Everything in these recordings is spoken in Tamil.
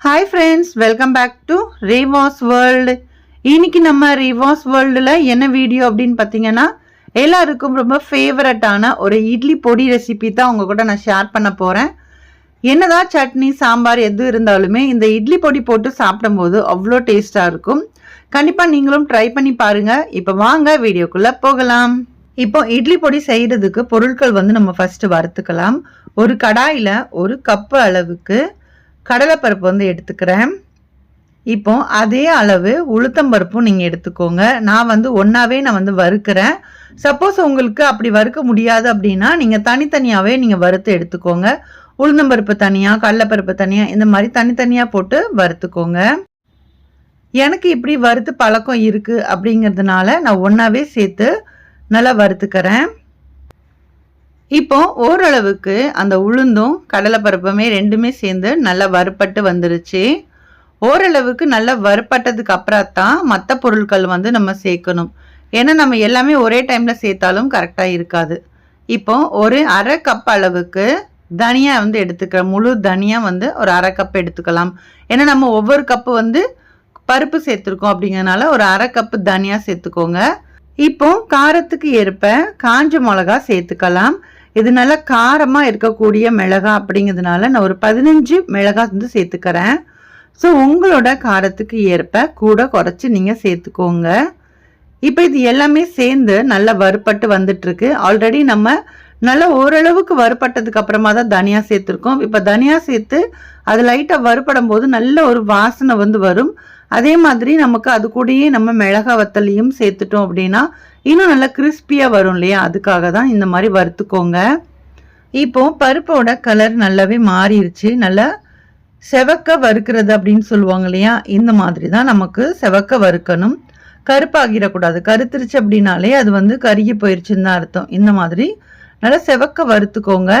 Hi friends welcome back to Reevas world இன்னைக்கு நம்ம ரீவாஸ் வேர்ல்டில் என்ன வீடியோ அப்படின்னு பார்த்தீங்கன்னா எல்லாருக்கும் ரொம்ப ஃபேவரட்டான ஒரு இட்லி பொடி ரெசிபி தான் உங்கள் கூட நான் ஷேர் பண்ண போகிறேன் என்னதான் சட்னி சாம்பார் எது இருந்தாலுமே இந்த இட்லி பொடி போட்டு சாப்பிடும்போது அவ்வளோ டேஸ்ட்டாக இருக்கும். கண்டிப்பாக நீங்களும் ட்ரை பண்ணி பாருங்கள் இப்போ வாங்க வீடியோக்குள்ளே போகலாம். இப்போ இட்லி பொடி செய்கிறதுக்கு பொருட்கள் வந்து நம்ம ஃபஸ்ட்டு வறுத்துக்கலாம். ஒரு கடாயில் ஒரு கப்பு அளவுக்கு கடலைப்பருப்பு வந்து எடுத்துக்கிறேன். இப்போ அதே அளவு உளுத்தம்பருப்பும் நீங்கள் எடுத்துக்கோங்க. நான் வந்து ஒன்றாவே நான் வந்து வறுக்கிறேன். சப்போஸ் உங்களுக்கு அப்படி வறுக்க முடியாது அப்படின்னா நீங்கள் தனித்தனியாகவே நீங்கள் வறுத்து எடுத்துக்கோங்க. உளுந்தம்பருப்பு தனியாக கடலைப்பருப்பு தனியாக இந்த மாதிரி தனித்தனியாக போட்டு வறுத்துக்கோங்க. எனக்கு இப்படி வறுத்து பழக்கம் இருக்குது அப்படிங்கிறதுனால நான் ஒன்றாவே சேர்த்து நல்லா வறுத்துக்கிறேன். இப்போ ஓரளவுக்கு அந்த உளுந்தும் கடலைப்பருப்புமே ரெண்டுமே சேர்ந்து நல்லா வறுப்பட்டு வந்துருச்சு. ஓரளவுக்கு நல்லா வறுப்பட்டதுக்கு அப்புறம் தான் மற்ற பொருட்கள் வந்து நம்ம சேர்க்கணும். ஏன்னா நம்ம எல்லாமே ஒரே டைமில் சேர்த்தாலும் கரெக்டாக இருக்காது. இப்போ ஒரு அரை கப் அளவுக்கு தனியா வந்து எடுத்துக்கிறேன் முழு தனியா வந்து ஒரு அரை கப் எடுத்துக்கலாம். ஏன்னா நம்ம ஒவ்வொரு கப்பு வந்து பருப்பு சேர்த்துருக்கோம் அப்படிங்கிறனால ஒரு அரை கப்பு தனியா சேர்த்துக்கோங்க. இப்போ காரத்துக்கு ஏற்ப காஞ்ச மிளகா சேர்த்துக்கலாம். இது நல்லா காரமாக இருக்கக்கூடிய மிளகா அப்படிங்கிறதுனால நான் ஒரு பதினஞ்சு மிளகா வந்து சேர்த்துக்கிறேன். ஸோ உங்களோட காரத்துக்கு ஏற்ப கூட குறைச்சி நீங்கள் சேர்த்துக்கோங்க. இப்போ இது எல்லாமே சேர்ந்து நல்லா வறுப்பட்டு வந்துட்டுருக்கு. ஆல்ரெடி நம்ம நல்லா ஓரளவுக்கு வறுப்பட்டதுக்கு அப்புறமா தான் தனியா சேர்த்துருக்கோம். இப்போ தனியா சேர்த்து அது லைட்டாக வறுப்படும் போது நல்ல ஒரு வாசனை வந்து வரும். அதே மாதிரி நமக்கு அது கூடயே நம்ம மிளகா வத்தலையும் சேர்த்துட்டோம் அப்படின்னா இன்னும் நல்லா கிறிஸ்பியாக வரும் இல்லையா? அதுக்காக தான் இந்த மாதிரி வறுத்துக்கோங்க. இப்போ பருப்போட கலர் நல்லாவே மாறிடுச்சு நல்லா செவக்க வறுக்கிறது அப்படின்னு சொல்லுவாங்க இல்லையா? இந்த மாதிரி தான் நமக்கு செவக்க வறுக்கணும். கருப்பாகிடக்கூடாது. கருத்துருச்சு அப்படின்னாலே அது வந்து கருகி போயிருச்சுன்னு தான் அர்த்தம். இந்த மாதிரி நல்லா செவக்க வறுத்துக்கோங்க.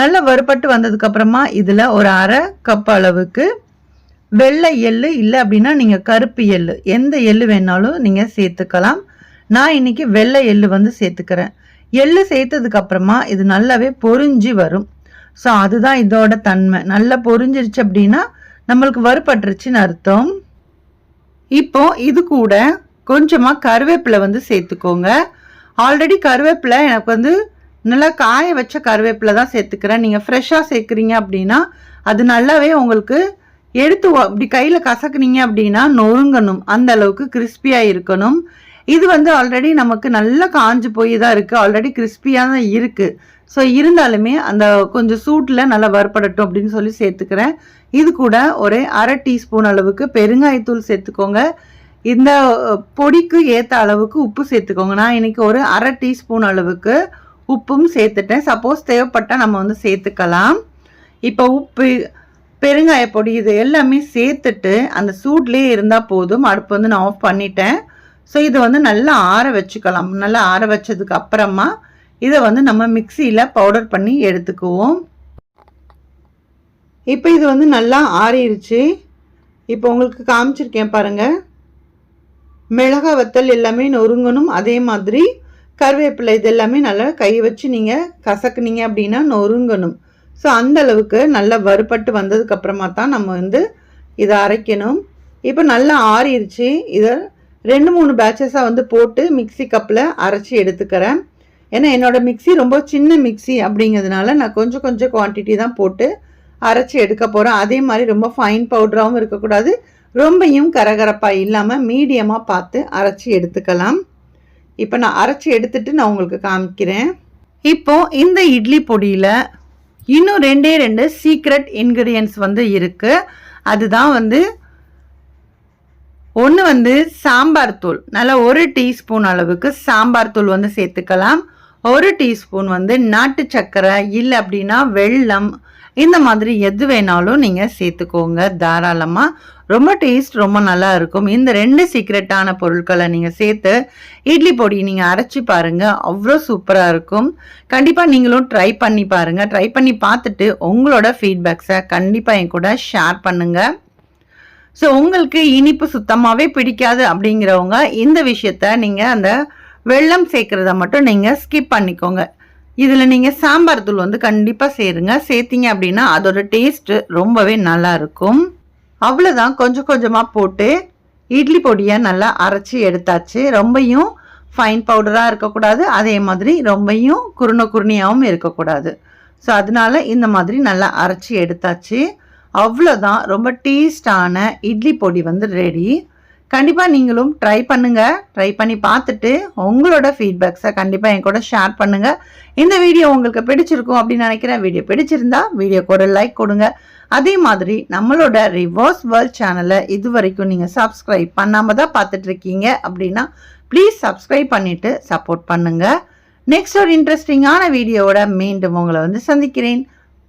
நல்லா வறுப்பட்டு வந்ததுக்கப்புறமா இதில் ஒரு அரை கப் அளவுக்கு வெள்ளை எள்ளு இல்லை அப்படின்னா நீங்கள் கருப்பு எள்ளு. எந்த எள்ளு வேணாலும் நீங்கள் சேர்த்துக்கலாம். நான் இன்னைக்கு வெள்ளை எள்ளு வந்து சேர்த்துக்கிறேன். எள்ளு சேர்த்ததுக்கு அப்புறமா இது நல்லாவே பொறிஞ்சி வரும். ஸோ அதுதான் இதோட தன்மை. நல்லா பொறிஞ்சிருச்சு அப்படின்னா நம்மளுக்கு வறுபட்டுருச்சுன்னு அர்த்தம். இப்போ இது கூட கொஞ்சமாக கருவேப்பிலை வந்து சேர்த்துக்கோங்க. ஆல்ரெடி கருவேப்பிலை எனக்கு வந்து நல்லா காய வச்ச கருவேப்பிலை தான் சேர்த்துக்கிறேன். நீங்கள் ஃப்ரெஷ்ஷாக சேர்க்குறீங்க அப்படின்னா அது நல்லாவே உங்களுக்கு எடுத்து அப்படி கையில் கசக்குனீங்க அப்படின்னா நொறுங்கணும். அந்த அளவுக்கு கிறிஸ்பியாக இருக்கணும். இது வந்து ஆல்ரெடி நமக்கு நல்லா காஞ்சு போய் தான் இருக்குது ஆல்ரெடி கிறிஸ்பியாக தான் இருக்குது ஸோ இருந்தாலுமே அந்த கொஞ்சம் சூட்டில் நல்லா வறுபடட்டும் அப்படின்னு சொல்லி சேர்த்துக்கிறேன். இது கூட ஒரு அரை டீஸ்பூன் அளவுக்கு பெருங்காயத்தூள் சேர்த்துக்கோங்க. இந்த பொடிக்கு ஏற்ற அளவுக்கு உப்பு சேர்த்துக்கோங்க. நான் இன்றைக்கி ஒரு அரை டீஸ்பூன் அளவுக்கு உப்பும் சேர்த்துட்டேன். சப்போஸ் தேவைப்பட்டால் நம்ம வந்து சேர்த்துக்கலாம். இப்போ உப்பு பெருங்காய பொடி இது எல்லாமே சேர்த்துட்டு அந்த சூட்லேயே இருந்தால் போதும். அடுப்பு வந்து நான் ஆஃப் பண்ணிட்டேன். ஸோ இதை வந்து நல்லா ஆற வச்சுக்கலாம். நல்லா ஆற வச்சதுக்கு அப்புறமா இதை வந்து நம்ம மிக்சியில் பவுடர் பண்ணி எடுத்துக்குவோம். இப்போ இது வந்து நல்லா ஆறிடுச்சு இப்போ உங்களுக்கு காமிச்சிருக்கேன் பாருங்கள் மிளகா வத்தல் எல்லாமே நொறுங்கணும். அதே மாதிரி கருவேப்பிலை இது எல்லாமே நல்லா கை வச்சு நீங்கள் கசக்குனீங்க அப்படின்னா நொறுங்கணும். ஸோ அந்த அளவுக்கு நல்லா வறுபட்டு வந்ததுக்கப்புறமா தான் நம்ம வந்து இதை அரைக்கணும். இப்போ நல்லா ஆறிடுச்சு இதை ரெண்டு மூணு பேட்சஸாக வந்து போட்டு மிக்ஸி கப்பில் அரைச்சி எடுத்துக்கிறேன். ஏன்னா என்னோடய மிக்ஸி ரொம்ப சின்ன மிக்ஸி அப்படிங்கிறதுனால நான் கொஞ்சம் கொஞ்சம் குவான்டிட்டி தான் போட்டு அரைச்சி எடுக்க போகிறேன் அதே மாதிரி ரொம்ப ஃபைன் பவுடராகவும் இருக்கக்கூடாது. ரொம்பையும் கரகரப்பாக இல்லாமல் மீடியமாக பார்த்து அரைச்சி எடுத்துக்கலாம். இப்போ நான் அரைச்சி எடுத்துட்டு நான் உங்களுக்கு காமிக்கிறேன். இப்போது இந்த இட்லி பொடியில் இன்னும் ரெண்டே ரெண்டு சீக்ரெட் இன்க்ரீடியன்ஸ் வந்து இருக்குது அதுதான் வந்து ஒன்று வந்து சாம்பார் தூள். நல்லா ஒரு டீஸ்பூன் அளவுக்கு சாம்பார் தூள் வந்து சேர்த்துக்கலாம். ஒரு டீஸ்பூன் வந்து நாட்டு சர்க்கரை இல்லை அப்படின்னா வெள்ளம் இந்த மாதிரி எது வேணாலும் நீங்கள் சேர்த்துக்கோங்க தாராளமாக ரொம்ப டேஸ்ட் ரொம்ப நல்லா இருக்கும். இந்த ரெண்டு சீக்ரெட்டான பொருட்களை நீங்கள் சேர்த்து இட்லி பொடி நீங்கள் அரைச்சி பாருங்கள் அவ்வளோ சூப்பராக இருக்கும். கண்டிப்பாக நீங்களும் ட்ரை பண்ணி பாருங்கள் ட்ரை பண்ணி பார்த்துட்டு உங்களோட ஃபீட்பேக்ஸை கண்டிப்பாக என் கூட ஷேர் பண்ணுங்கள் ஸோ உங்களுக்கு இனிப்பு சுத்தமாகவே பிடிக்காது அப்படிங்கிறவங்க இந்த விஷயத்த நீங்கள் அந்த வெள்ளம் சேர்க்குறத மட்டும் நீங்கள் ஸ்கிப் பண்ணிக்கோங்க. இதில் நீங்கள் சாம்பார் தூள் வந்து கண்டிப்பாக சேருங்க. சேர்த்திங்க அப்படின்னா அதோட டேஸ்ட்டு ரொம்பவே நல்லா இருக்கும். அவ்வளோதான் கொஞ்சம் கொஞ்சமாக போட்டு இட்லி பொடியை நல்லா அரைச்சி எடுத்தாச்சு. ரொம்பையும் ஃபைன் பவுடராக இருக்கக்கூடாது. அதே மாதிரி ரொம்பையும் குருண குருணியாகவும் இருக்கக்கூடாது. ஸோ அதனால இந்த மாதிரி நல்லா அரைச்சி எடுத்தாச்சு. அவ்வளோதான் ரொம்ப டேஸ்டான இட்லி பொடி வந்து ரெடி கண்டிப்பாக நீங்களும் ட்ரை பண்ணுங்கள் ட்ரை பண்ணி பார்த்துட்டு உங்களோட ஃபீட்பேக்ஸை கண்டிப்பாக என் கூட ஷேர் பண்ணுங்கள் இந்த வீடியோ உங்களுக்கு பிடிச்சிருக்கும் அப்படின்னு நினைக்கிறேன். வீடியோ பிடிச்சிருந்தா வீடியோக்கு ஒரு லைக் கொடுங்க. அதே மாதிரி நம்மளோட ரிவர்ஸ் வேர்ல்ட் சேனலை இது வரைக்கும் நீங்கள் சப்ஸ்கிரைப் பண்ணாமல் தான் பார்த்துட்ருக்கீங்க அப்படின்னா ப்ளீஸ் சப்ஸ்கிரைப் பண்ணிவிட்டு சப்போர்ட் பண்ணுங்கள் நெக்ஸ்ட் ஒரு இன்ட்ரெஸ்டிங்கான வீடியோவோட மீண்டும் உங்களை வந்து சந்திக்கிறேன்.